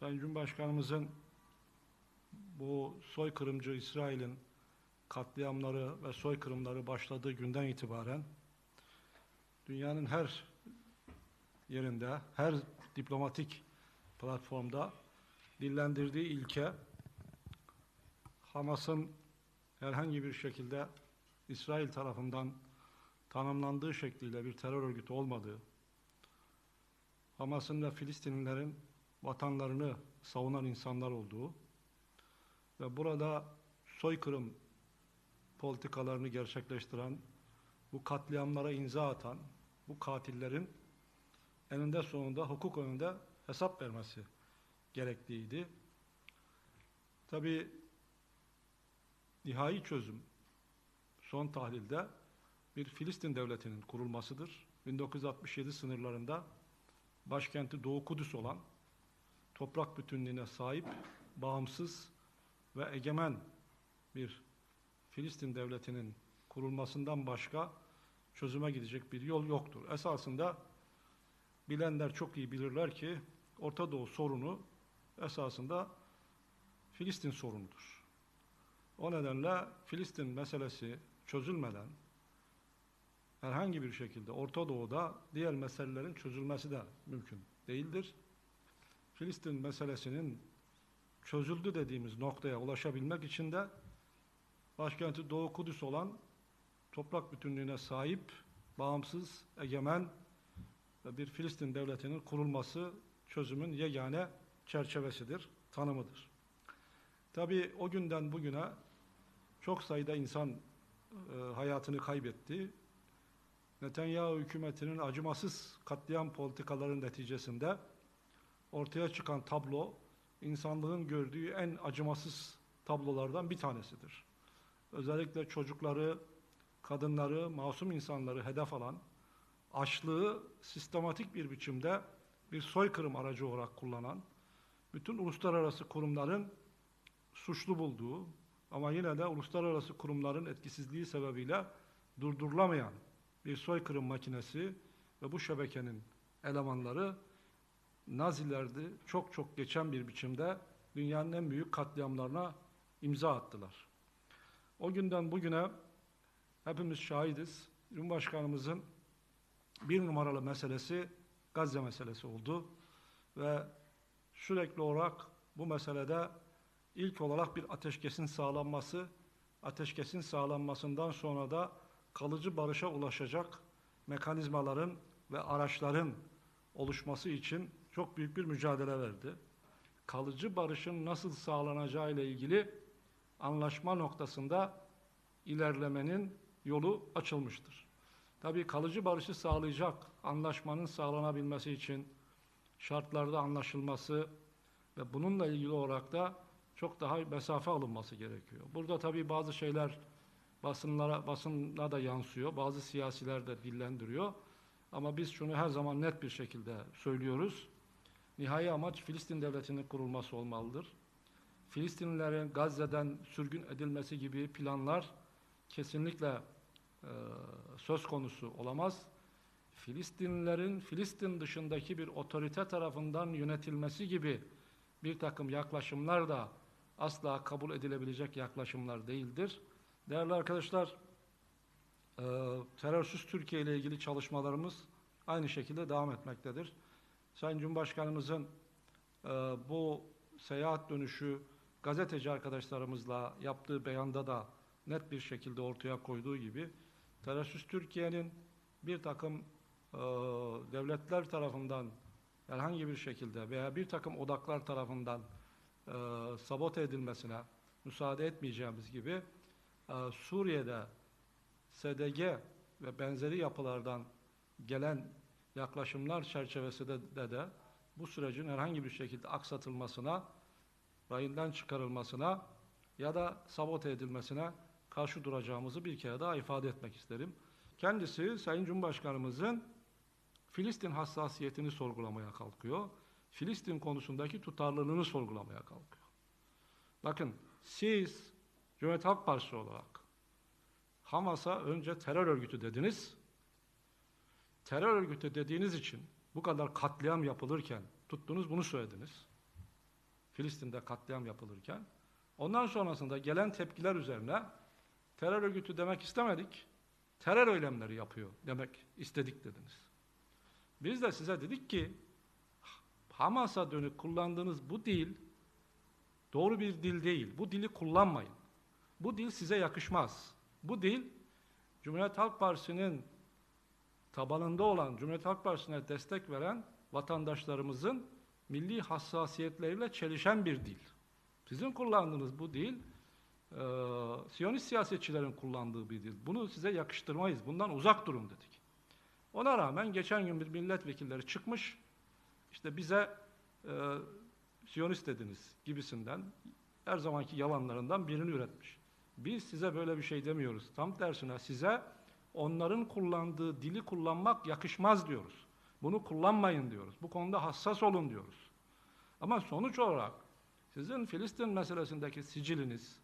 Sayın Cumhurbaşkanımızın bu soykırımcı İsrail'in katliamları ve soykırımları başladığı günden itibaren dünyanın her yerinde, her diplomatik platformda dillendirdiği ilke Hamas'ın herhangi bir şekilde İsrail tarafından tanımlandığı şekliyle bir terör örgütü olmadığı, Hamas'ın ve Filistinlilerin vatanlarını savunan insanlar olduğu ve burada soykırım politikalarını gerçekleştiren, bu katliamlara imza atan, bu katillerin eninde sonunda hukuk önünde hesap vermesi gerektiğiydi. Tabi nihai çözüm son tahlilde bir Filistin devletinin kurulmasıdır. 1967 sınırlarında başkenti Doğu Kudüs olan toprak bütünlüğüne sahip, bağımsız ve egemen bir Filistin devletinin kurulmasından başka çözüme gidecek bir yol yoktur. Esasında bilenler çok iyi bilirler ki Orta Doğu sorunu esasında Filistin sorunudur. O nedenle Filistin meselesi çözülmeden herhangi bir şekilde Orta Doğu'da diğer meselelerin çözülmesi de mümkün değildir. Filistin meselesinin çözüldü dediğimiz noktaya ulaşabilmek için de başkenti Doğu Kudüs olan toprak bütünlüğüne sahip, bağımsız, egemen bir Filistin devletinin kurulması çözümün yegane çerçevesidir, tanımıdır. Tabi o günden bugüne çok sayıda insan e, hayatını kaybetti. Netanyahu hükümetinin acımasız katliam politikaların neticesinde ortaya çıkan tablo insanlığın gördüğü en acımasız tablolardan bir tanesidir. Özellikle çocukları, kadınları, masum insanları hedef alan açlığı sistematik bir biçimde bir soykırım aracı olarak kullanan, bütün uluslararası kurumların suçlu bulduğu ama yine de uluslararası kurumların etkisizliği sebebiyle durdurulamayan bir soykırım makinesi ve bu şebekenin elemanları Nazilerde çok çok geçen bir biçimde dünyanın en büyük katliamlarına imza attılar. O günden bugüne hepimiz şahidiz. Cumhurbaşkanımızın bir numaralı meselesi Gazze meselesi oldu ve sürekli olarak bu meselede ilk olarak bir ateşkesin sağlanması, ateşkesin sağlanmasından sonra da kalıcı barışa ulaşacak mekanizmaların ve araçların oluşması için çok büyük bir mücadele verdi. Kalıcı barışın nasıl sağlanacağı ile ilgili anlaşma noktasında ilerlemenin yolu açılmıştır. Tabii kalıcı barışı sağlayacak anlaşmanın sağlanabilmesi için şartlarda anlaşılması ve bununla ilgili olarak da çok daha mesafe alınması gerekiyor. Burada tabii bazı şeyler basınlara basına da yansıyor. Bazı siyasiler de dillendiriyor. Ama biz şunu her zaman net bir şekilde söylüyoruz. Nihai amaç Filistin devletinin kurulması olmalıdır. Filistinlilerin Gazze'den sürgün edilmesi gibi planlar kesinlikle e, söz konusu olamaz. Filistinlilerin Filistin dışındaki bir otorite tarafından yönetilmesi gibi bir takım yaklaşımlar da asla kabul edilebilecek yaklaşımlar değildir. Değerli arkadaşlar, e, terörsüz Türkiye ile ilgili çalışmalarımız aynı şekilde devam etmektedir. Sayın Cumhurbaşkanımızın e, bu seyahat dönüşü gazeteci arkadaşlarımızla yaptığı beyanda da net bir şekilde ortaya koyduğu gibi terörsüz Türkiye'nin bir takım e, devletler tarafından herhangi bir şekilde veya bir takım odaklar tarafından e, sabote edilmesine müsaade etmeyeceğimiz gibi e, Suriye'de SDG ve benzeri yapılardan gelen yaklaşımlar çerçevesinde de, de bu sürecin herhangi bir şekilde aksatılmasına, rayından çıkarılmasına ya da sabote edilmesine karşı duracağımızı bir kere daha ifade etmek isterim. Kendisi Sayın Cumhurbaşkanımızın Filistin hassasiyetini sorgulamaya kalkıyor. Filistin konusundaki tutarlılığını sorgulamaya kalkıyor. Bakın siz Cumhuriyet Halk Partisi olarak Hamas'a önce terör örgütü dediniz. Terör örgütü dediğiniz için bu kadar katliam yapılırken tuttunuz bunu söylediniz. Filistin'de katliam yapılırken. Ondan sonrasında gelen tepkiler üzerine terör örgütü demek istemedik, terör eylemleri yapıyor demek istedik dediniz. Biz de size dedik ki Hamas'a dönük kullandığınız bu dil doğru bir dil değil. Bu dili kullanmayın. Bu dil size yakışmaz. Bu dil Cumhuriyet Halk Partisi'nin tabanında olan, Cumhuriyet Halk Partisi'ne destek veren vatandaşlarımızın milli hassasiyetleriyle çelişen bir dil. Sizin kullandığınız bu dil, e, Siyonist siyasetçilerin kullandığı bir dil. Bunu size yakıştırmayız, bundan uzak durun dedik. Ona rağmen geçen gün bir milletvekilleri çıkmış, işte bize e, Siyonist dediniz gibisinden, her zamanki yalanlarından birini üretmiş. Biz size böyle bir şey demiyoruz. Tam tersine size onların kullandığı dili kullanmak yakışmaz diyoruz. Bunu kullanmayın diyoruz. Bu konuda hassas olun diyoruz. Ama sonuç olarak sizin Filistin meselesindeki siciliniz,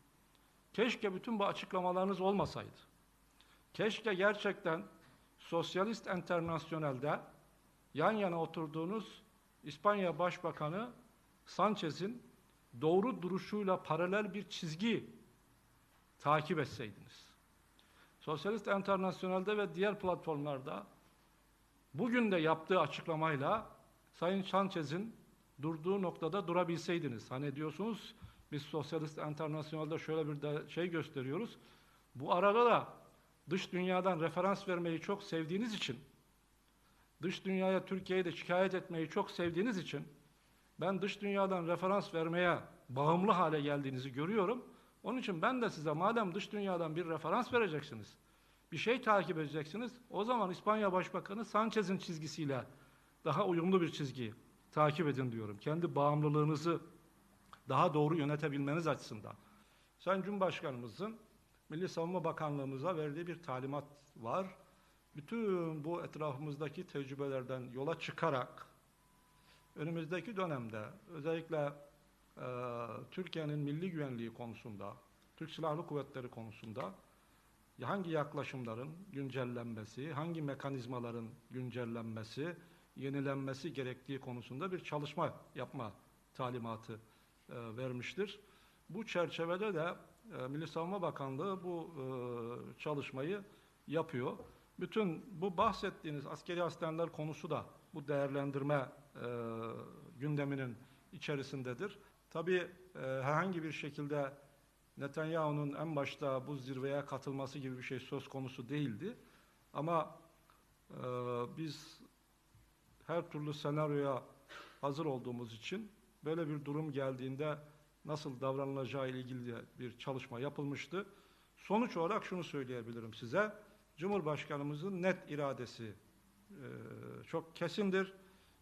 keşke bütün bu açıklamalarınız olmasaydı. Keşke gerçekten Sosyalist Enternasyonel'de yan yana oturduğunuz İspanya Başbakanı Sanchez'in doğru duruşuyla paralel bir çizgi takip etseydiniz. Sosyalist Enternasyonel'de ve diğer platformlarda bugün de yaptığı açıklamayla Sayın Sanchez'in durduğu noktada durabilseydiniz. Hani diyorsunuz biz Sosyalist Enternasyonel'de şöyle bir de şey gösteriyoruz. Bu arada da dış dünyadan referans vermeyi çok sevdiğiniz için, dış dünyaya Türkiye'yi de şikayet etmeyi çok sevdiğiniz için ben dış dünyadan referans vermeye bağımlı hale geldiğinizi görüyorum. Onun için ben de size madem dış dünyadan bir referans vereceksiniz, bir şey takip edeceksiniz, o zaman İspanya Başbakanı Sanchez'in çizgisiyle daha uyumlu bir çizgi takip edin diyorum. Kendi bağımlılığınızı daha doğru yönetebilmeniz açısından. Sayın Cumhurbaşkanımızın Milli Savunma Bakanlığımıza verdiği bir talimat var. Bütün bu etrafımızdaki tecrübelerden yola çıkarak önümüzdeki dönemde özellikle Türkiye'nin milli güvenliği konusunda, Türk Silahlı Kuvvetleri konusunda hangi yaklaşımların güncellenmesi, hangi mekanizmaların güncellenmesi, yenilenmesi gerektiği konusunda bir çalışma yapma talimatı e, vermiştir. Bu çerçevede de e, Milli Savunma Bakanlığı bu e, çalışmayı yapıyor. Bütün bu bahsettiğiniz askeri hastaneler konusu da bu değerlendirme gündeminin içerisindedir. Tabii e, herhangi bir şekilde Netanyahu'nun en başta bu zirveye katılması gibi bir şey söz konusu değildi. Ama e, biz her türlü senaryoya hazır olduğumuz için böyle bir durum geldiğinde nasıl davranılacağı ile ilgili bir çalışma yapılmıştı. Sonuç olarak şunu söyleyebilirim size. Cumhurbaşkanımızın net iradesi e, çok kesindir.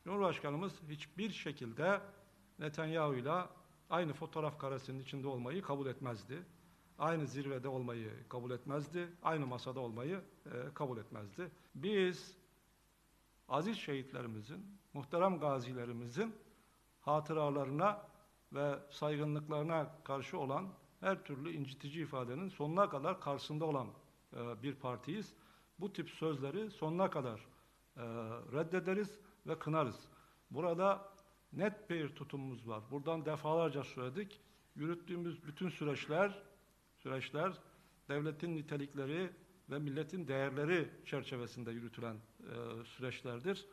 Cumhurbaşkanımız hiçbir şekilde Netanyahu ile aynı fotoğraf karesinin içinde olmayı kabul etmezdi. Aynı zirvede olmayı kabul etmezdi. Aynı masada olmayı e, kabul etmezdi. Biz aziz şehitlerimizin, muhterem gazilerimizin hatıralarına ve saygınlıklarına karşı olan her türlü incitici ifadenin sonuna kadar karşısında olan e, bir partiyiz. Bu tip sözleri sonuna kadar e, reddederiz ve kınarız. Burada net bir tutumumuz var. Buradan defalarca söyledik. Yürüttüğümüz bütün süreçler, süreçler devletin nitelikleri ve milletin değerleri çerçevesinde yürütülen e, süreçlerdir.